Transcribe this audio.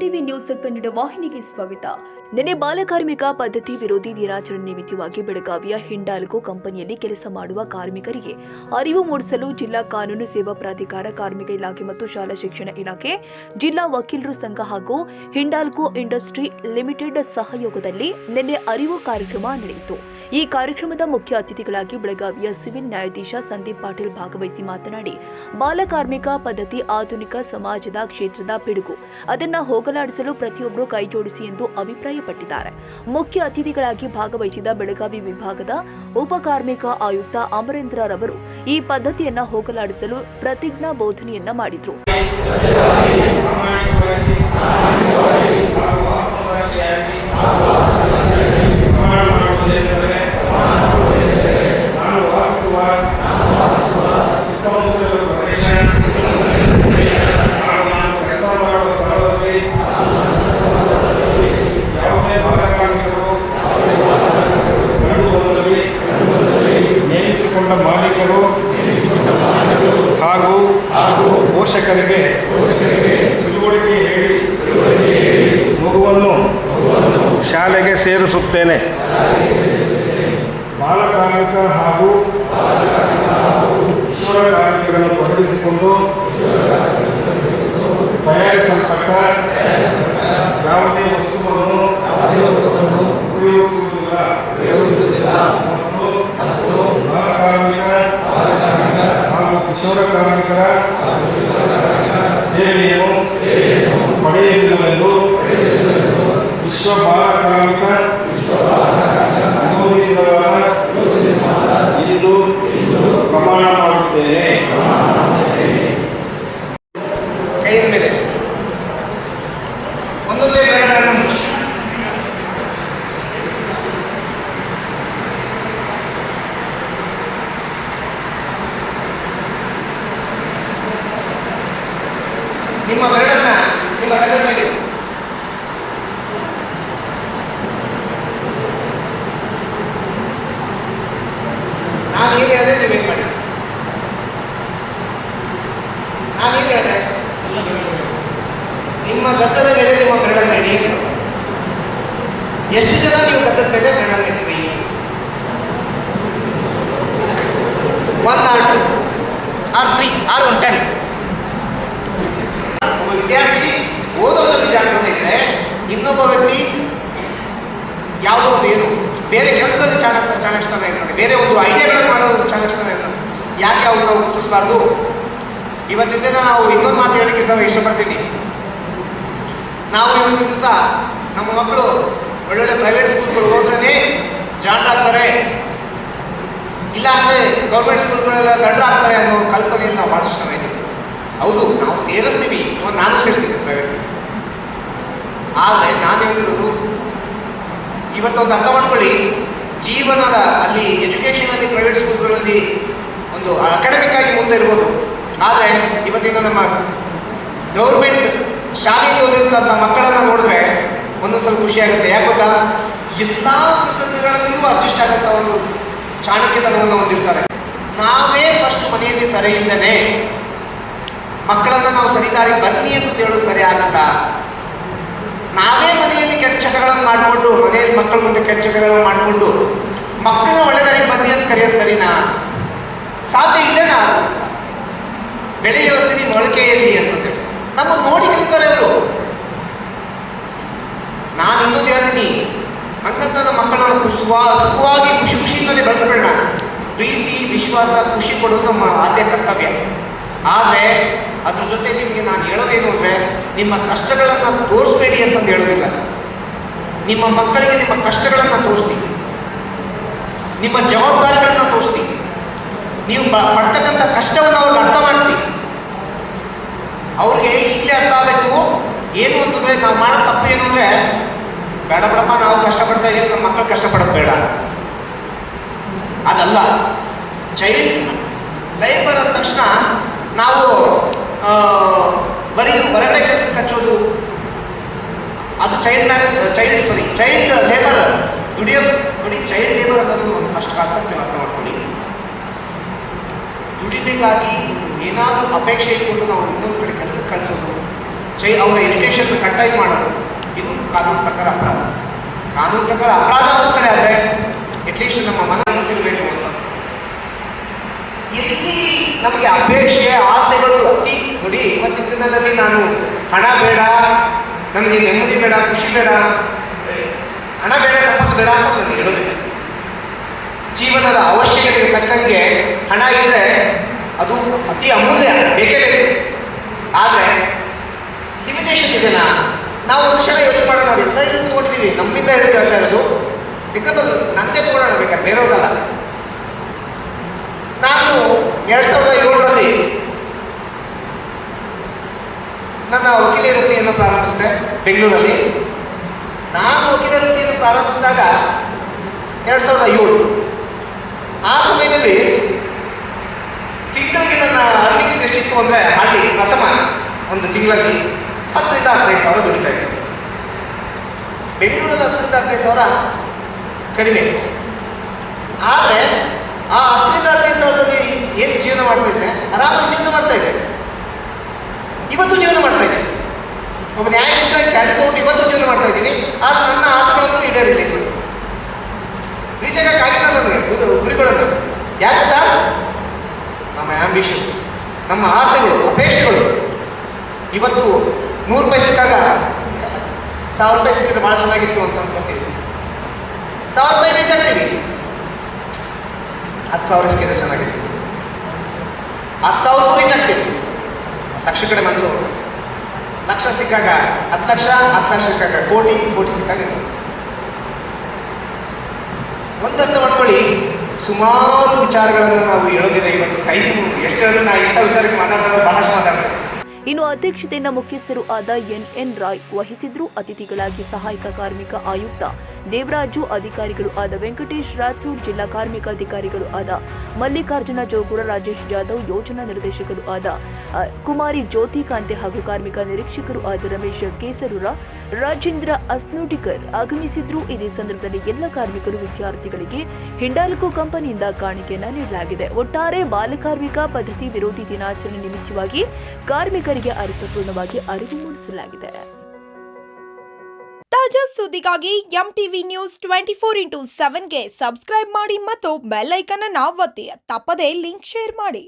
TV news Kannada ವಾಹಿನಿಗೆ ಸ್ವಾಗತ. ನಿನ್ನೆ ಬಾಲಕಾರ್ಮಿಕ ಪದ್ಧತಿ ವಿರೋಧಿ ದಿನಾಚರಣೆ ನಿಮಿತ್ತವಾಗಿ ಬೆಳಗಾವಿಯ ಹಿಂಡಾಲ್ಕೋ ಕಂಪನಿಯಲ್ಲಿ ಕೆಲಸ ಮಾಡುವ ಕಾರ್ಮಿಕರಿಗೆ ಅರಿವು ಮೂಡಿಸಲು ಜಿಲ್ಲಾ ಕಾನೂನು ಸೇವಾ ಪ್ರಾಧಿಕಾರ, ಕಾರ್ಮಿಕ ಇಲಾಖೆ ಮತ್ತು ಶಾಲಾ ಶಿಕ್ಷಣ ಇಲಾಖೆ, ಜಿಲ್ಲಾ ವಕೀಲರು ಸಂಘ ಹಾಗೂ ಹಿಂಡಾಲ್ಕೋ ಇಂಡಸ್ಟ್ರಿ ಲಿಮಿಟೆಡ್ ಸಹಯೋಗದಲ್ಲಿ ನಿನ್ನೆ ಅರಿವು ಕಾರ್ಯಕ್ರಮ ನಡೆಯಿತು. ಈ ಕಾರ್ಯಕ್ರಮದ ಮುಖ್ಯ ಅತಿಥಿಗಳಾಗಿ ಬೆಳಗಾವಿಯ ಸಿವಿಲ್ ನ್ಯಾಯಾಧೀಶ ಸಂದೀಪ್ ಪಾಟೀಲ್ ಭಾಗವಹಿಸಿ ಮಾತನಾಡಿ ಬಾಲಕಾರ್ಮಿಕ ಪದ್ಧತಿ ಆಧುನಿಕ ಸಮಾಜದ ಕ್ಷೇತ್ರದ ಪಿಡುಗು. ಅದನ್ನ ಹೋಗಲಾಡಿಸಲು ಪ್ರತಿಯೊಬ್ಬರು ಕೈಜೋಡಿಸಿ ಎಂದು ಅಭಿಪ್ರಾಯಪಟ್ಟಿದ್ದಾರೆ. ಮುಖ್ಯ ಅತಿಥಿಗಳಾಗಿ ಭಾಗವಹಿಸಿದ ಬೆಳಗಾವಿ ವಿಭಾಗದ ಉಪ ಕಾರ್ಮಿಕ ಆಯುಕ್ತ ಅಮರೇಂದ್ರ ರವರು ಈ ಪದ್ಧತಿಯನ್ನ ಹೋಗಲಾಡಿಸಲು ಪ್ರತಿಜ್ಞಾ ಬೋಧನೆಯನ್ನ ಮಾಡಿದ್ರು. ಬಾಲಕಾರ್ಮಿಕ ಹಾಗೂ ಕಿಶೋರ ಕಾರ್ಮಿಕರನ್ನು ತೊಡಗಿಸಿಕೊಂಡು ತಯಾರಿಸಲ್ಪಟ್ಟ ಯಾವುದೇ ವಸ್ತುವನ್ನು ಉಪಯೋಗಿಸುವುದಿಲ್ಲ ಮತ್ತು ಬಾಲಕಾರ್ಮಿಕ ಹಾಗೂ ಕಿಶೋರ ಕಾರ್ಮಿಕರ ಸೇವೆಯನ್ನು ಪಡೆಯುವುದಿಲ್ಲವೆಂದು ವಿಶ್ವ ಬಾಲ ಕಾರ್ಮಿಕ ವಿರೋಧಿ ದಿನವಾದ ಇಂದು ಪ್ರಮಾಣ ಮಾಡುತ್ತೇನೆ ಕೈಯ ಮೇಲೆ ಒಂದೊಂದೇ ಬೆರಳನ್ನು ಮುಚ್ಚಿ ನಿಮ್ಮ ಬೆರಳನ್ನ ನಿಮ್ಮ ಬೆರಳ ಮೇಲೆ ಇಡಿ. ನಾನು ಏನು ಹೇಳಿದೆ ನೀವೇನು ಮಾಡಿ? ನಾನು ಏನು ಹೇಳಿದೆ ನಿಮ್ಮ ಗದ್ದದ ಮೇಲೆ ನಿಮ್ಮ ಬೆರಳನ್ನು ಇಡಿ ಎಷ್ಟು ಜನ ನೀವು ಗದ್ದದ ಮೇಲೆ ಬೆರಳನ್ನು ಇಟ್ಟಿರಿ one R. Two R three R one ten ಒಬ್ಬ ವಿದ್ಯಾರ್ಥಿ ಓದೋದ್ರಲ್ಲಿ ಜಾಗೃತ ಇದ್ರೆ ಇನ್ನೊಬ್ಬ ವ್ಯಕ್ತಿ ಯಾವುದೋ ಒಂದು ಏನು, ಬೇರೆ ಕೆಲಸದಲ್ಲಿ ಚಾಣಕ ಚಾಣಕ್ಷತನ ನೋಡಿ, ಬೇರೆ ಒಂದು ಇರ್ತಾರೆ ಯಾಕೆ ಅವ್ರು ನಾವು ಗುರುತಿಸಬಾರ್ದು ಇವತ್ತಿನ ದಿನ ನಾವು ಇನ್ನೊಂದು ಮಾತು ಹೇಳಿಕ್ಕೆ ನಾವು ಇಷ್ಟಪಡ್ತೀನಿ. ನಾವು ಇವತ್ತಿನ ದಿವಸ ನಮ್ಮ ಮಕ್ಕಳು ಒಳ್ಳೊಳ್ಳೆ ಪ್ರೈವೇಟ್ ಸ್ಕೂಲ್ಗಳು ಹೋದ್ರೇ ಆಗ್ತಾರೆ. ಇಲ್ಲ ಅಂದರೆ ಗೌರ್ಮೆಂಟ್ ಸ್ಕೂಲ್ಗಳೆಲ್ಲ ದಡ್ಡರಾಗ್ತಾರೆ ಅನ್ನೋ ಕಲ್ಪನೆಯಲ್ಲಿ ನಾವು ಭಾಳಷ್ಟು ಇದ್ದೀವಿ. ಹೌದು, ನಾವು ಸೇರಿಸ್ತೀವಿ. ನಾನು ಸೇರಿಸ್ತೀನಿ ಪ್ರೈವೇಟ್ ಆದರೆ ನಾನು ಹೇಳಿರೋದು, ಇವತ್ತೊಂದು ಅರ್ಥ ಮಾಡ್ಕೊಳ್ಳಿ ಜೀವನದ ಅಲ್ಲಿ ಎಜುಕೇಷನಲ್ಲಿ ಪ್ರೈವೇಟ್ ಸ್ಕೂಲ್ಗಳಲ್ಲಿ ಒಂದು ಅಕಾಡೆಮಿಕ್ ಆಗಿ ಮುಂದೆ ಇರ್ಬೋದು. ಆದರೆ ಇವತ್ತಿನ ನಮ್ಮ ಗೌರ್ಮೆಂಟ್ ಶಾಲೆಗೆ ಓದಿರ್ತಕ್ಕಂಥ ಮಕ್ಕಳನ್ನು ನೋಡಿದ್ರೆ ಒಂದೊಂದು ಸಲ ಖುಷಿ ಆಗುತ್ತೆ. ಯಾಕೆ ಗೊತ್ತಾ? ಎಲ್ಲ ಪ್ರಸಂಗಗಳಲ್ಲಿಯೂ ಅಡ್ಜಸ್ಟ್ ಆಗುತ್ತ ಒಂದು ಚಾಣಕ್ಯತನವನ್ನು ಹೊಂದಿರ್ತಾರೆ. ನಾವೇ ಫಸ್ಟ್ ಮನೆಯಲ್ಲಿ ಸರಿ ಇಲ್ಲದೆ ಮಕ್ಕಳನ್ನು ನಾವು ಸರಿದಾರಿ ಬನ್ನಿ ಅಂತ ಹೇಳೋದು ಸರಿ ಆಗುತ್ತ ನಾವೇ ಮನೆಯಲ್ಲಿ ಕೆಟ್ಟ ಚಟಗಳನ್ನು ಮಾಡಿಕೊಂಡು, ಮನೆಯಲ್ಲಿ ಮಕ್ಕಳ ಮುಂದೆ ಕೆಟ್ಟ ಚಟಗಳನ್ನು ಮಾಡಿಕೊಂಡು ಮಕ್ಕಳನ್ನ ಬೆಳೆಯುವ ಸಿರಿ ಮೊಳಕೆಯಲ್ಲಿ ಅಂತ ನಮ್ಮ ನೋಡಿ ಕಲಿತಾರೆ ಅವರು ನಾನು ಇನ್ನೊಂದು ಹೇಳ್ತೀನಿ. ಹಂಗಂತ ನಮ್ಮ ಮಕ್ಕಳನ್ನು ಸುಖವಾಗಿ ಖುಷಿ ಖುಷಿಯಿಂದಲೇ ಬೆಳೆಸ್ಬೇಡ. ಪ್ರೀತಿ, ವಿಶ್ವಾಸ, ಖುಷಿ ಕೊಡೋದು ನಮ್ಮ ಆದ್ಯ ಕರ್ತವ್ಯ. ಆದರೆ, ಅದ್ರ ಜೊತೆ ನಿಮಗೆ ನಾನು ಹೇಳೋದೇನು ಅಂದರೆ, ನಿಮ್ಮ ಕಷ್ಟಗಳನ್ನು ತೋರಿಸ್ಬೇಡಿ ಅಂತಂದು ಹೇಳೋದಿಲ್ಲ. ನಿಮ್ಮ ಮಕ್ಕಳಿಗೆ ನಿಮ್ಮ ಕಷ್ಟಗಳನ್ನು ತೋರಿಸಿ. ನಿಮ್ಮ ಜವಾಬ್ದಾರಿಗಳನ್ನು ತೋರಿಸಿ. ನೀವು ಪಡ್ತಕ್ಕಂಥ ಕಷ್ಟವನ್ನು ಅವ್ರಿಗೆ ಅರ್ಥ ಮಾಡಿಸಿ. ಅವ್ರಿಗೆ ಈಗಲೇ ಅರ್ಥ ಆಗಬೇಕು. ಏನು ಅಂತಂದರೆ ನಾವು ಮಾಡೋ ತಪ್ಪು ಏನು ಅಂದರೆ ಬೇಡ ಬೇಡಪ್ಪ, ನಾವು ಕಷ್ಟಪಡ್ತಾ ಇದ್ದೀವಿ ನಮ್ಮ ಮಕ್ಕಳು ಕಷ್ಟಪಡೋದು ಬೇಡ. ಅದಲ್ಲ. ಚೈಲ್ಡ್ ಲೈಫ್ ಅಂದ ತಕ್ಷಣ ನಾವು ಬರೀ ಹೊರಗಡೆ ಕೆಲಸಕ್ಕೆ ಹಚ್ಚೋದು ಅದು child marriage child sorry child labour ದುಡಿಯೋ, ನೋಡಿ ಚೈಲ್ಡ್ ಲೇಬರ್ ಅನ್ನೋದು ಒಂದು ಫಸ್ಟ್ ಕಾನ್ಸೆಪ್ಟ್ ನೀವು ಅರ್ಥ ಮಾಡ್ಕೊಳ್ಳಿ. ದುಡಿಬೇಕಾಗಿ ಏನಾದರೂ ಅಪೇಕ್ಷೆ ಇಟ್ಕೊಂಡು ನಾವು ಇನ್ನೊಂದು ಕಡೆ ಕೆಲಸಕ್ಕೆ ಕಳಿಸೋದು, ಚೈ ಅವರ ಎಜುಕೇಷನ್ ಕಟ್ಟಾಗಿ ಮಾಡೋದು, ಇದು ಕಾನೂನು ಪ್ರಕಾರ ಅಪರಾಧ. ಕಾನೂನು ಪ್ರಕಾರ ಅಪರಾಧ ಒಂದು ಕಡೆ ಆದರೆ ಅಟ್ಲೀಸ್ಟ್ ನಮ್ಮ ಮನಸ್ಸಿರಬೇಕು ಅಂತ ಇಲ್ಲಿ ನಮಗೆ ಅಪೇಕ್ಷೆ, ಆಸೆಗಳು ಅತಿ ನೋಡಿ, ಇವತ್ತಿನ ದಿನದಲ್ಲಿ ನಾನು ಹಣ ಬೇಡ, ನಮಗೆ ನೆಮ್ಮದಿ ಬೇಡ, ಖುಷಿ ಬೇಡ. ಹಣ ಬೇಡ ಸಂಪತ್ತು ಬೇಡ ಅಂತ ನಾನು ಹೇಳೋದಿಲ್ಲ. ಜೀವನದ ಅವಶ್ಯಕತೆಗೆ ತಕ್ಕಂಗೆ ಹಣ ಇದ್ದರೆ ಅದು ಅತಿ ಅಮೂಲ್ಯ ಬೇಕೇ ಬೇಕು ಆದರೆ ಲಿಮಿಟೇಷನ್ ಇದೆನಾ ನಾವು ಒಂದು ಕ್ಷಣ ಯೋಚನೆ ಮಾಡೋಣ ನೋಡಿ ಎಲ್ಲ ಇಲ್ಲಿ ತಗೊಂಡಿದ್ದೀವಿ? ನಮ್ಮಿಂದ ಹೇಳ್ತಾ ಇರೋದು ಅದು ನನ್ನೇ ತಗೊಳ್ಳೋಣ ಬೇಕಾದ್ರೆ ಬೇರೆಯವ್ರಲ್ಲ. ನಾನು ಎರಡು ಸಾವಿರದ ಏಳರಲ್ಲಿ ನನ್ನ ವಕೀಲ ವೃತ್ತಿಯನ್ನು ಪ್ರಾರಂಭಿಸಿದೆ, ಬೆಂಗಳೂರಲ್ಲಿ. ನಾನು ವಕೀಲ ವೃತ್ತಿಯನ್ನು ಪ್ರಾರಂಭಿಸಿದಾಗ ಎರಡು ಸಾವಿರದ ಏಳು ಆ ಸಮಯದಲ್ಲಿ ತಿಂಗಳಿಗೆ ನನ್ನ ಎಷ್ಟಿತ್ತು ಅಂದರೆ ಹಾರ್ಡ್ಲಿ ಪ್ರಥಮ ಒಂದು ತಿಂಗಳಲ್ಲಿ ಹತ್ತರಿಂದ ಹದಿನೈದು ಸಾವಿರ ದುಡಿತಾ ಇತ್ತು ಬೆಂಗಳೂರಲ್ಲಿ ಹತ್ತರಿಂದ ಹದಿನೈದು ಸಾವಿರ ಕಡಿಮೆ. ಆದರೆ ಆ ಹತ್ತರಿಂದ ಹದಿನೈದು ಸಾವಿರದಲ್ಲಿ ಏನು ಜೀವನ ಮಾಡ್ತಾ ಇದ್ದೆ ಆರಾಮಾಗಿ ಜೀವನ ಮಾಡ್ತಾ ಇದ್ದೆ ಇವತ್ತು ಜೀವನ ಮಾಡ್ತಾ ಇದ್ದೆ ಒಬ್ಬ ನ್ಯಾಯಾಧೀಶನಾಗಿ ಸ್ಯಾಲರಿ ತಗೊಂಡು ಇವತ್ತು ಜೀವನ ಮಾಡ್ತಾ ಇದ್ದೀನಿ. ಆದರೆ ನನ್ನ ಆಸೆಗಳನ್ನು ಈಡೇರಿಲ್ಲ ರೀಚ್ ಆಗಕ್ಕಾಗಿಲ್ಲ ನನಗೆ ಗುರು- ಗುರಿಗಳನ್ನು ಯಾಕಂತ ನಮ್ಮ ಆಂಬಿಷನ್ಸ್ ನಮ್ಮ ಆಸೆಗಳು ಅಪೇಕ್ಷೆಗಳು ಇವತ್ತು ನೂರು ರೂಪಾಯಿ ಸಿಕ್ಕಾಗ ಸಾವಿರ ರೂಪಾಯಿ ಸಿಕ್ಕಿದ್ರೆ ಭಾಳ ಚೆನ್ನಾಗಿತ್ತು ಅಂತ ಅನ್ಕೊತೀವಿ. ಸಾವಿರ ರೂಪಾಯಿ ರೀಚ್ ಆಗ್ತೀವಿ ಹತ್ತು ಸಾವಿರ ಸಿಕ್ಕಿದ್ರೆ ಚೆನ್ನಾಗಿದೆ. ಹತ್ತು ಸಾವಿರಕ್ಕೂ ರೀಚ್ ಆಗ್ತೀವಿ ಲಕ್ಷ ಕಡೆ ಮನಸ್ಸು ಲಕ್ಷ ಸಿಕ್ಕಾಗ ಹತ್ತು ಲಕ್ಷ ಹತ್ತು ಲಕ್ಷ ಸಿಕ್ಕಾಗ ಕೋಟಿ ಕೋಟಿ ಸಿಕ್ಕಾಗ. ಒಂದರ್ಥ ಸುಮಾರು ವಿಚಾರಗಳನ್ನು ನಾವು ಹೇಳೋದಿದೆ. ಇವತ್ತು ಕೈ ಎಷ್ಟು ನಾ ಇಂಥ ವಿಚಾರಕ್ಕೆ ಮಾತಾಡೋದು ಬಹಳಷ್ಟು ಮಾತಾಡ್ತೇವೆ ಇನ್ನು ಅಧ್ಯಕ್ಷತೆಯನ್ನು ಮುಖ್ಯಸ್ಥರು ಆದ ಎನ್ ಎನ್ ರಾಯ್ ವಹಿಸಿದ್ರು. ಅತಿಥಿಗಳಾಗಿ ಸಹಾಯಕ ಕಾರ್ಮಿಕ ಆಯುಕ್ತ ದೇವರಾಜು, ಅಧಿಕಾರಿಗಳು ಆದ ವೆಂಕಟೇಶ್ ರಾಥೋಡ್, ಜಿಲ್ಲಾ ಕಾರ್ಮಿಕ ಅಧಿಕಾರಿಗಳು ಆದ ಮಲ್ಲಿಕಾರ್ಜುನ ಜೋಗುರ, ರಾಜೇಶ್ ಜಾಧವ್, ಯೋಜನಾ ನಿರ್ದೇಶಕರು ಆದ ಕುಮಾರಿ ಜ್ಯೋತಿ ಕಾಂತೆ ಹಾಗೂ ಕಾರ್ಮಿಕ ನಿರೀಕ್ಷಕರು ಆದ ರಮೇಶ್ ಕೇಸರೂರ ರಾಜೇಂದ್ರ ಅಸ್ನೋಟಿಕರ್ ಆಗಮಿಸಿದ್ರು. ಇದೇ ಸಂದರ್ಭದಲ್ಲಿ ಎಲ್ಲ ಕಾರ್ಮಿಕರು ವಿದ್ಯಾರ್ಥಿಗಳಿಗೆ ಹಿಂಡಾಲ್ಕೋ ಕಂಪನಿಯಿಂದ ಕಾಣಿಕೆಯನ್ನ ನೀಡಲಾಗಿದೆ. ಒಟ್ಟಾರೆ ಬಾಲಕಾರ್ಮಿಕ ಪದ್ಧತಿ ವಿರೋಧಿ ದಿನಾಚರಣೆ ನಿಮಿತ್ತವಾಗಿ ಕಾರ್ಮಿಕರಿಗೆ ಅರ್ಥಪೂರ್ಣವಾಗಿ ಅರಿವು ಮೂಡಿಸಲಾಗಿದೆ. ತಾಜಾ ಸುದ್ದಿಗಾಗಿ M TV news twenty four into ಸೆವೆನ್ಗೆ subscribe ಮಾಡಿ ಮತ್ತು ಬೆಲ್ ಅನ್ನು ಒತ್ತಿ. ತಪ್ಪದೇ ಲಿಂಕ್ ಶೇರ್ ಮಾಡಿ.